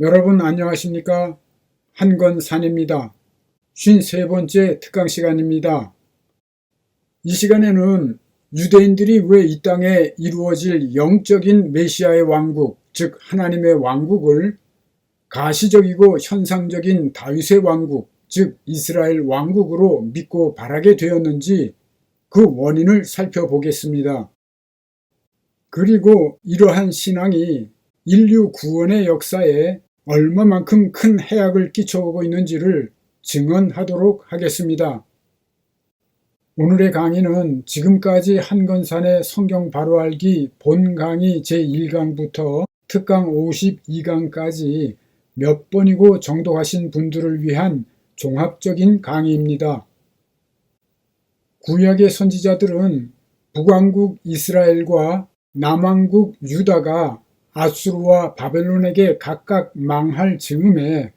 여러분 안녕하십니까? 한건산입니다. 53번째 특강 시간입니다. 이 시간에는 유대인들이 왜 이 땅에 이루어질 영적인 메시아의 왕국, 즉 하나님의 왕국을 가시적이고 현상적인 다윗의 왕국, 즉 이스라엘 왕국으로 믿고 바라게 되었는지 그 원인을 살펴보겠습니다. 그리고 이러한 신앙이 인류 구원의 역사에 얼마만큼 큰 해악을 끼쳐오고 있는지를 증언하도록 하겠습니다. 오늘의 강의는 지금까지 한건산의 성경 바로 알기 본 강의 제1강부터 특강 52강까지 몇 번이고 정독하신 분들을 위한 종합적인 강의입니다. 구약의 선지자들은 북왕국 이스라엘과 남왕국 유다가 아수르와 바벨론에게 각각 망할 즈음에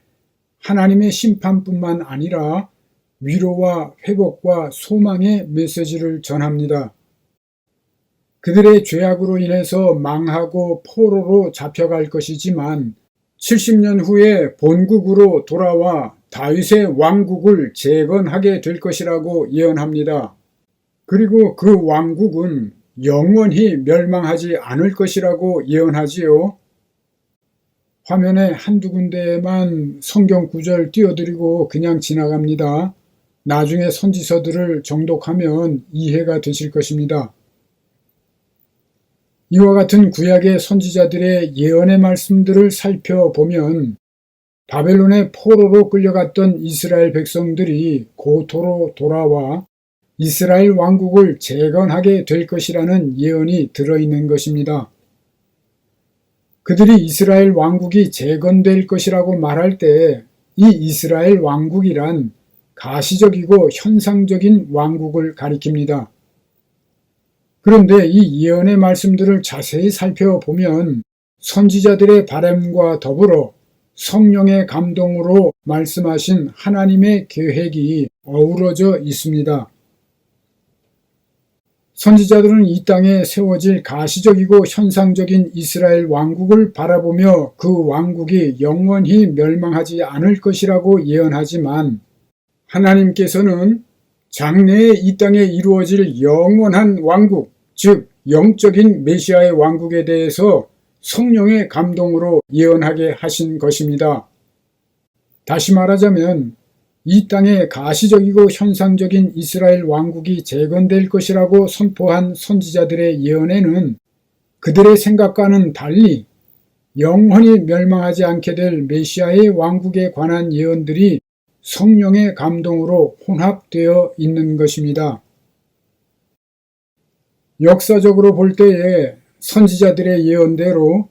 하나님의 심판뿐만 아니라 위로와 회복과 소망의 메시지를 전합니다. 그들의 죄악으로 인해서 망하고 포로로 잡혀갈 것이지만 70년 후에 본국으로 돌아와 다윗의 왕국을 재건하게 될 것이라고 예언합니다. 그리고 그 왕국은 영원히 멸망하지 않을 것이라고 예언하지요. 화면에 한두 군데에만 성경 구절 띄워드리고 그냥 지나갑니다. 나중에 선지서들을 정독하면 이해가 되실 것입니다. 이와 같은 구약의 선지자들의 예언의 말씀들을 살펴보면 바벨론의 포로로 끌려갔던 이스라엘 백성들이 고토로 돌아와 이스라엘 왕국을 재건하게 될 것이라는 예언이 들어있는 것입니다. 그들이 이스라엘 왕국이 재건될 것이라고 말할 때이 이스라엘 왕국이란 가시적이고 현상적인 왕국을 가리킵니다. 그런데 이 예언의 말씀들을 자세히 살펴보면 선지자들의 바램과 더불어 성령의 감동으로 말씀하신 하나님의 계획이 어우러져 있습니다. 선지자들은 이 땅에 세워질 가시적이고 현상적인 이스라엘 왕국을 바라보며 그 왕국이 영원히 멸망하지 않을 것이라고 예언하지만 하나님께서는 장래에 이 땅에 이루어질 영원한 왕국, 즉 영적인 메시아의 왕국에 대해서 성령의 감동으로 예언하게 하신 것입니다. 다시 말하자면 이 땅에 가시적이고 현상적인 이스라엘 왕국이 재건될 것이라고 선포한 선지자들의 예언에는 그들의 생각과는 달리 영원히 멸망하지 않게 될 메시아의 왕국에 관한 예언들이 성령의 감동으로 혼합되어 있는 것입니다. 역사적으로 볼 때에 선지자들의 예언대로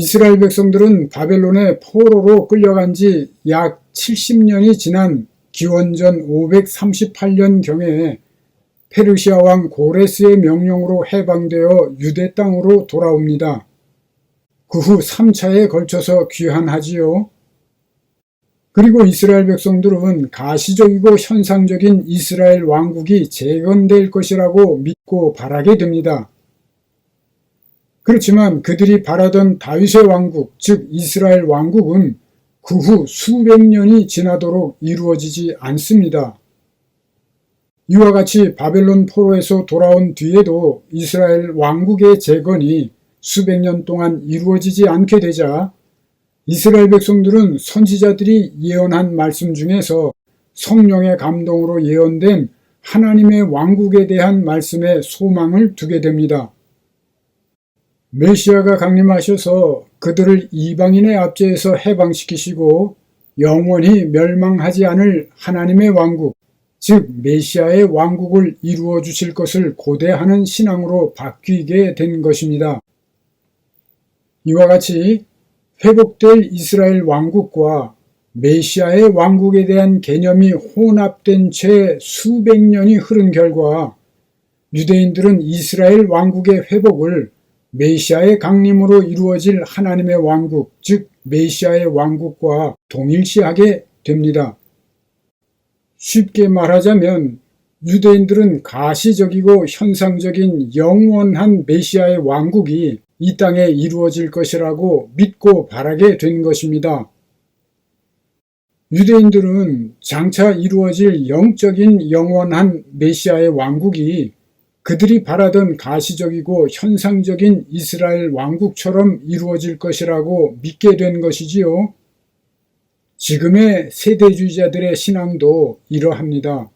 이스라엘 백성들은 바벨론의 포로로 끌려간 지 약 70년이 지난 기원전 538년경에 페르시아 왕 고레스의 명령으로 해방되어 유대 땅으로 돌아옵니다. 그 후 3차에 걸쳐서 귀환하지요. 그리고 이스라엘 백성들은 가시적이고 현상적인 이스라엘 왕국이 재건될 것이라고 믿고 바라게 됩니다. 그렇지만 그들이 바라던 다윗의 왕국, 즉 이스라엘 왕국은 그 후 수백 년이 지나도록 이루어지지 않습니다. 이와 같이 바벨론 포로에서 돌아온 뒤에도 이스라엘 왕국의 재건이 수백 년 동안 이루어지지 않게 되자 이스라엘 백성들은 선지자들이 예언한 말씀 중에서 성령의 감동으로 예언된 하나님의 왕국에 대한 말씀에 소망을 두게 됩니다. 메시아가 강림하셔서 그들을 이방인의 압제에서 해방시키시고 영원히 멸망하지 않을 하나님의 왕국, 즉 메시아의 왕국을 이루어 주실 것을 고대하는 신앙으로 바뀌게 된 것입니다. 이와 같이 회복될 이스라엘 왕국과 메시아의 왕국에 대한 개념이 혼합된 채 수백 년이 흐른 결과 유대인들은 이스라엘 왕국의 회복을 메시아의 강림으로 이루어질 하나님의 왕국, 즉 메시아의 왕국과 동일시하게 됩니다. 쉽게 말하자면 유대인들은 가시적이고 현상적인 영원한 메시아의 왕국이 이 땅에 이루어질 것이라고 믿고 바라게 된 것입니다. 유대인들은 장차 이루어질 영적인 영원한 메시아의 왕국이 그들이 바라던 가시적이고 현상적인 이스라엘 왕국처럼 이루어질 것이라고 믿게 된 것이지요. 지금의 세대주의자들의 신앙도 이러합니다.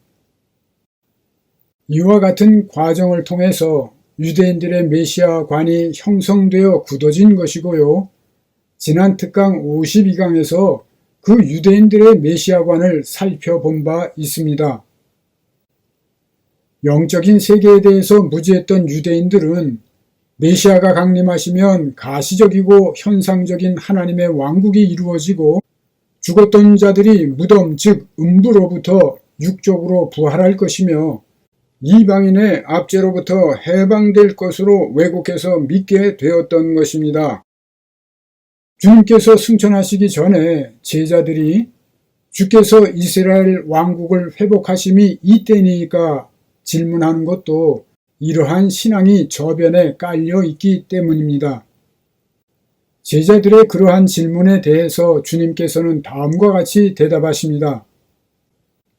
이와 같은 과정을 통해서 유대인들의 메시아관이 형성되어 굳어진 것이고요. 지난 특강 52강에서 그 유대인들의 메시아관을 살펴본 바 있습니다. 영적인 세계에 대해서 무지했던 유대인들은 메시아가 강림하시면 가시적이고 현상적인 하나님의 왕국이 이루어지고 죽었던 자들이 무덤 즉 음부로부터 육적으로 부활할 것이며 이방인의 압제로부터 해방될 것으로 왜곡해서 믿게 되었던 것입니다. 주님께서 승천하시기 전에 제자들이 주께서 이스라엘 왕국을 회복하심이 이때니까 질문하는 것도 이러한 신앙이 저변에 깔려 있기 때문입니다. 제자들의 그러한 질문에 대해서 주님께서는 다음과 같이 대답하십니다.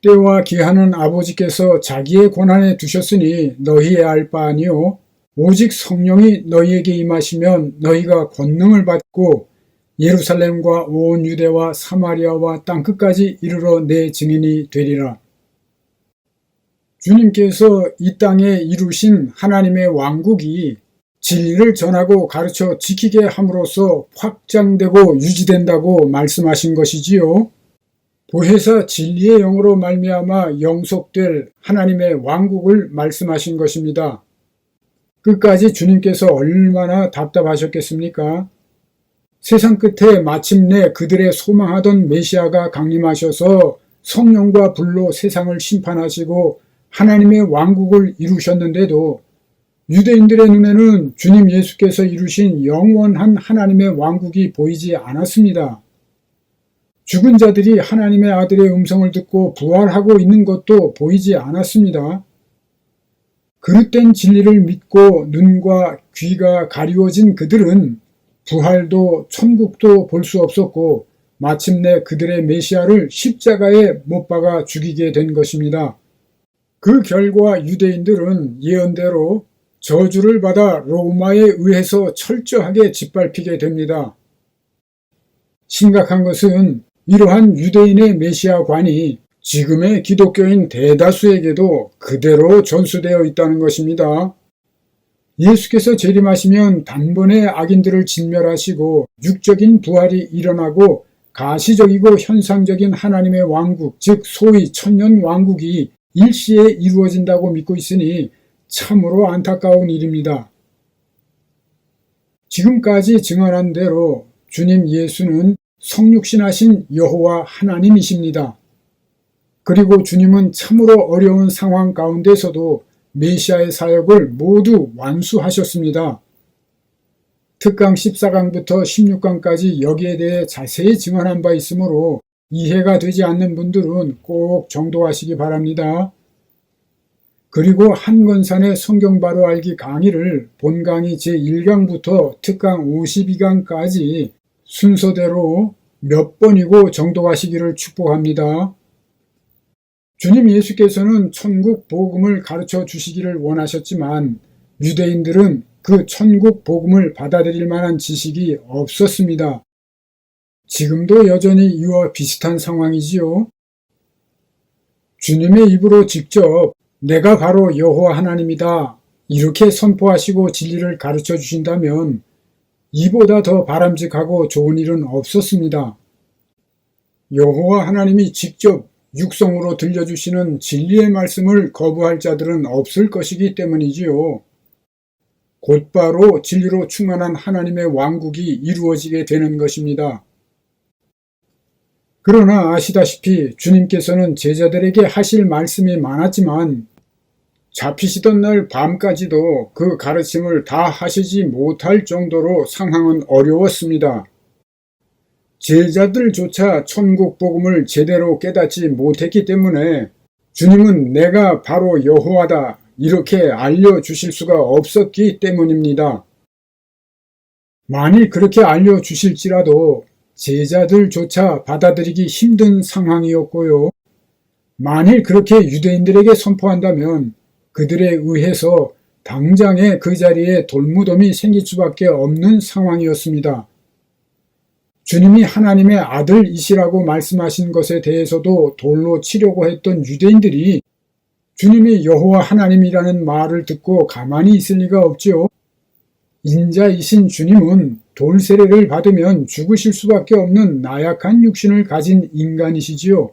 때와 기한은 아버지께서 자기의 권한에 두셨으니 너희의 알 바 아니요 오직 성령이 너희에게 임하시면 너희가 권능을 받고 예루살렘과 온 유대와 사마리아와 땅 끝까지 이르러 내 증인이 되리라. 주님께서 이 땅에 이루신 하나님의 왕국이 진리를 전하고 가르쳐 지키게 함으로써 확장되고 유지된다고 말씀하신 것이지요. 보혜사 진리의 영으로 말미암아 영속될 하나님의 왕국을 말씀하신 것입니다. 끝까지 주님께서 얼마나 답답하셨겠습니까? 세상 끝에 마침내 그들의 소망하던 메시아가 강림하셔서 성령과 불로 세상을 심판하시고 하나님의 왕국을 이루셨는데도 유대인들의 눈에는 주님 예수께서 이루신 영원한 하나님의 왕국이 보이지 않았습니다. 죽은 자들이 하나님의 아들의 음성을 듣고 부활하고 있는 것도 보이지 않았습니다. 그릇된 진리를 믿고 눈과 귀가 가리워진 그들은 부활도 천국도 볼 수 없었고 마침내 그들의 메시아를 십자가에 못 박아 죽이게 된 것입니다. 그 결과 유대인들은 예언대로 저주를 받아 로마에 의해서 철저하게 짓밟히게 됩니다. 심각한 것은 이러한 유대인의 메시아관이 지금의 기독교인 대다수에게도 그대로 전수되어 있다는 것입니다. 예수께서 재림하시면 단번에 악인들을 진멸하시고 육적인 부활이 일어나고 가시적이고 현상적인 하나님의 왕국, 즉 소위 천년 왕국이 일시에 이루어진다고 믿고 있으니 참으로 안타까운 일입니다. 지금까지 증언한 대로 주님 예수는 성육신하신 여호와 하나님이십니다. 그리고 주님은 참으로 어려운 상황 가운데서도 메시아의 사역을 모두 완수하셨습니다. 특강 14강부터 16강까지 여기에 대해 자세히 증언한 바 있으므로 이해가 되지 않는 분들은 꼭 정도하시기 바랍니다. 그리고 한건산의 성경 바로 알기 강의를 본 강의 제1강부터 특강 52강까지 순서대로 몇 번이고 정독하시기를 축복합니다. 주님 예수께서는 천국 복음을 가르쳐 주시기를 원하셨지만 유대인들은 그 천국 복음을 받아들일 만한 지식이 없었습니다. 지금도 여전히 이와 비슷한 상황이지요. 주님의 입으로 직접 내가 바로 여호와 하나님이다. 이렇게 선포하시고 진리를 가르쳐 주신다면 이보다 더 바람직하고 좋은 일은 없었습니다. 여호와 하나님이 직접 육성으로 들려주시는 진리의 말씀을 거부할 자들은 없을 것이기 때문이지요. 곧바로 진리로 충만한 하나님의 왕국이 이루어지게 되는 것입니다. 그러나 아시다시피 주님께서는 제자들에게 하실 말씀이 많았지만 잡히시던 날 밤까지도 그 가르침을 다 하시지 못할 정도로 상황은 어려웠습니다. 제자들조차 천국 복음을 제대로 깨닫지 못했기 때문에 주님은 내가 바로 여호와다 이렇게 알려주실 수가 없었기 때문입니다. 만일 그렇게 알려주실지라도 제자들조차 받아들이기 힘든 상황이었고요. 만일 그렇게 유대인들에게 선포한다면 그들에 의해서 당장에 그 자리에 돌무덤이 생길 수밖에 없는 상황이었습니다. 주님이 하나님의 아들이시라고 말씀하신 것에 대해서도 돌로 치려고 했던 유대인들이 주님이 여호와 하나님이라는 말을 듣고 가만히 있을 리가 없지요. 인자이신 주님은 돌세례를 받으면 죽으실 수밖에 없는 나약한 육신을 가진 인간이시지요.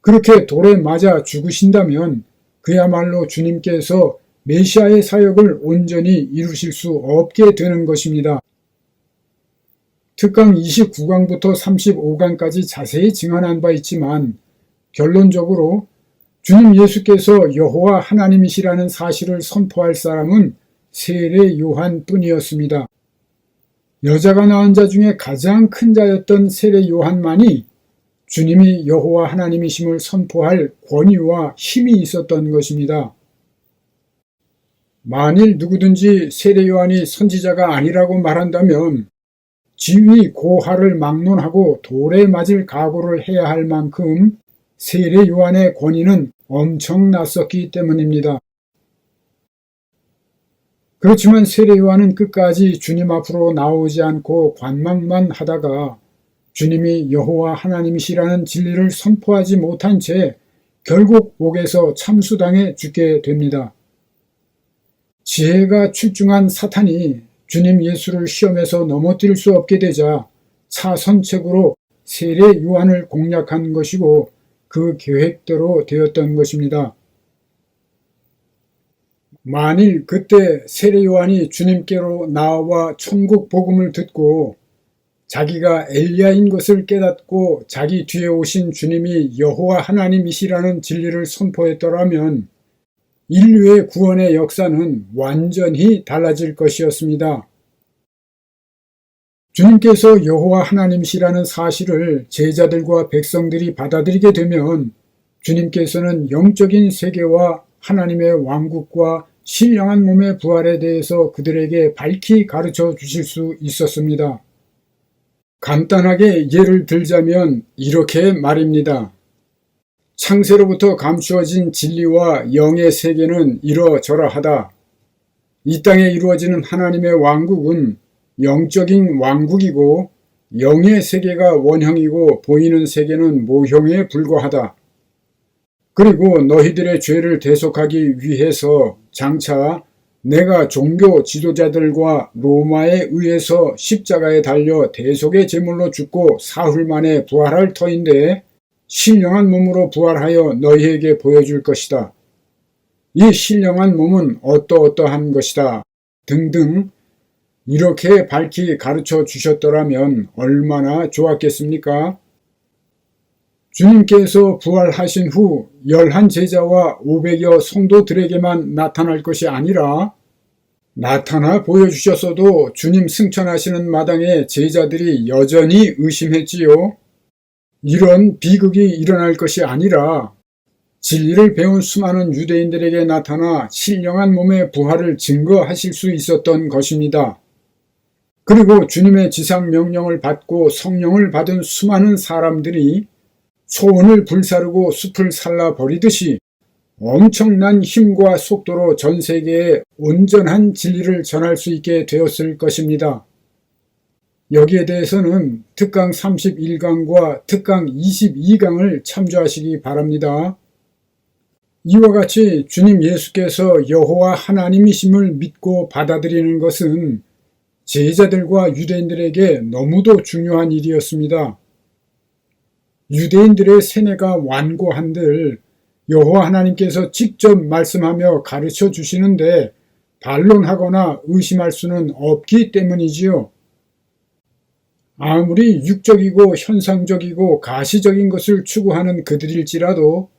그렇게 돌에 맞아 죽으신다면 그야말로 주님께서 메시아의 사역을 온전히 이루실 수 없게 되는 것입니다. 특강 29강부터 35강까지 자세히 증언한 바 있지만 결론적으로 주님 예수께서 여호와 하나님이시라는 사실을 선포할 사람은 세례 요한 뿐이었습니다. 여자가 낳은 자 중에 가장 큰 자였던 세례 요한만이 주님이 여호와 하나님이심을 선포할 권위와 힘이 있었던 것입니다. 만일 누구든지 세례 요한이 선지자가 아니라고 말한다면 지위 고하를 막론하고 돌에 맞을 각오를 해야 할 만큼 세례 요한의 권위는 엄청났었기 때문입니다. 그렇지만 세례 요한은 끝까지 주님 앞으로 나오지 않고 관망만 하다가 주님이 여호와 하나님이시라는 진리를 선포하지 못한 채 결국 옥에서 참수당해 죽게 됩니다. 지혜가 출중한 사탄이 주님 예수를 시험에서 넘어뜨릴 수 없게 되자 차선책으로 세례 요한을 공략한 것이고 그 계획대로 되었던 것입니다. 만일 그때 세례 요한이 주님께로 나와 천국 복음을 듣고 자기가 엘리야인 것을 깨닫고 자기 뒤에 오신 주님이 여호와 하나님이시라는 진리를 선포했더라면 인류의 구원의 역사는 완전히 달라질 것이었습니다. 주님께서 여호와 하나님이시라는 사실을 제자들과 백성들이 받아들이게 되면 주님께서는 영적인 세계와 하나님의 왕국과 신령한 몸의 부활에 대해서 그들에게 밝히 가르쳐 주실 수 있었습니다. 간단하게 예를 들자면 이렇게 말입니다. 창세로부터 감추어진 진리와 영의 세계는 이러저러하다. 이 땅에 이루어지는 하나님의 왕국은 영적인 왕국이고 영의 세계가 원형이고 보이는 세계는 모형에 불과하다. 그리고 너희들의 죄를 대속하기 위해서 장차 내가 종교 지도자들과 로마에 의해서 십자가에 달려 대속의 제물로 죽고 사흘 만에 부활할 터인데 신령한 몸으로 부활하여 너희에게 보여줄 것이다. 이 신령한 몸은 어떠어떠한 것이다. 등등 이렇게 밝히 가르쳐 주셨더라면 얼마나 좋았겠습니까? 주님께서 부활하신 후 열한 제자와 오백여 성도들에게만 나타날 것이 아니라 나타나 보여주셨어도 주님 승천하시는 마당에 제자들이 여전히 의심했지요. 이런 비극이 일어날 것이 아니라 진리를 배운 수많은 유대인들에게 나타나 신령한 몸의 부활을 증거하실 수 있었던 것입니다. 그리고 주님의 지상 명령을 받고 성령을 받은 수많은 사람들이 소원을 불사르고 숲을 살라 버리듯이 엄청난 힘과 속도로 전 세계에 온전한 진리를 전할 수 있게 되었을 것입니다. 여기에 대해서는 특강 31강과 특강 22강을 참조하시기 바랍니다. 이와 같이 주님 예수께서 여호와 하나님이심을 믿고 받아들이는 것은 제자들과 유대인들에게 너무도 중요한 일이었습니다. 유대인들의 세뇌가 완고한들 여호와 하나님께서 직접 말씀하며 가르쳐 주시는데 반론하거나 의심할 수는 없기 때문이지요. 아무리 육적이고 현상적이고 가시적인 것을 추구하는 그들일지라도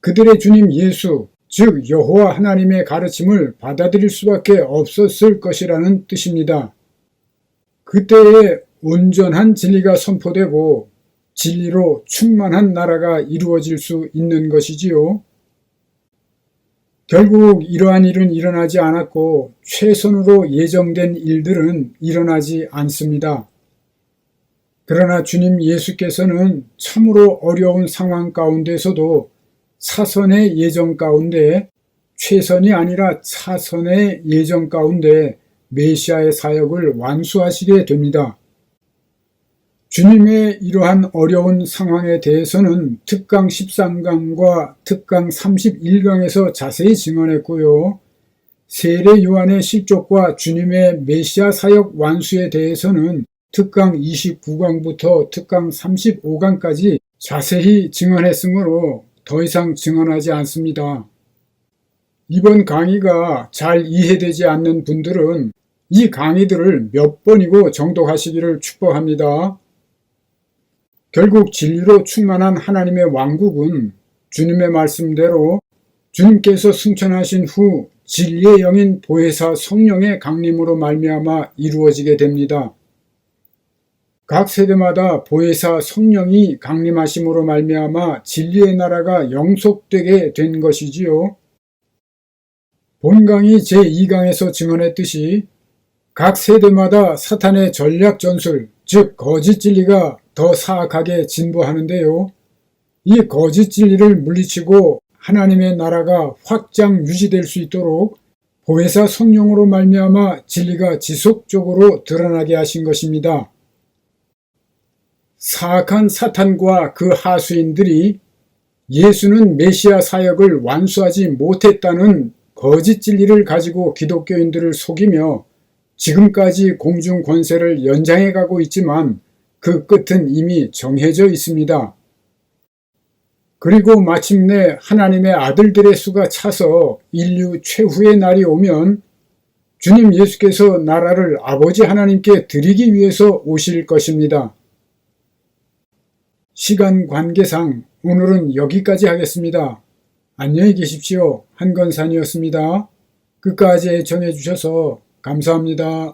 그들의 주님 예수, 즉 여호와 하나님의 가르침을 받아들일 수밖에 없었을 것이라는 뜻입니다. 그때에 온전한 진리가 선포되고 진리로 충만한 나라가 이루어질 수 있는 것이지요. 결국 이러한 일은 일어나지 않았고 최선으로 예정된 일들은 일어나지 않습니다. 그러나 주님 예수께서는 참으로 어려운 상황 가운데서도 사선의 예정 가운데 최선이 아니라 차선의 예정 가운데 메시아의 사역을 완수하시게 됩니다. 주님의 이러한 어려운 상황에 대해서는 특강 13강과 특강 31강에서 자세히 증언했고요. 세례 요한의 실족과 주님의 메시아 사역 완수에 대해서는 특강 29강부터 특강 35강까지 자세히 증언했으므로 더 이상 증언하지 않습니다. 이번 강의가 잘 이해되지 않는 분들은 이 강의들을 몇 번이고 정독하시기를 축복합니다. 결국 진리로 충만한 하나님의 왕국은 주님의 말씀대로 주님께서 승천하신 후 진리의 영인 보혜사 성령의 강림으로 말미암아 이루어지게 됩니다. 각 세대마다 보혜사 성령이 강림하심으로 말미암아 진리의 나라가 영속되게 된 것이지요. 본강이 제2강에서 증언했듯이 각 세대마다 사탄의 전략 전술, 즉 거짓 진리가 더 사악하게 진보하는데요. 이 거짓 진리를 물리치고 하나님의 나라가 확장 유지될 수 있도록 보혜사 성령으로 말미암아 진리가 지속적으로 드러나게 하신 것입니다. 사악한 사탄과 그 하수인들이 예수는 메시아 사역을 완수하지 못했다는 거짓 진리를 가지고 기독교인들을 속이며 지금까지 공중 권세를 연장해 가고 있지만 그 끝은 이미 정해져 있습니다. 그리고 마침내 하나님의 아들들의 수가 차서 인류 최후의 날이 오면 주님 예수께서 나라를 아버지 하나님께 드리기 위해서 오실 것입니다. 시간 관계상 오늘은 여기까지 하겠습니다. 안녕히 계십시오. 한건산이었습니다. 끝까지 애청해 주셔서 감사합니다.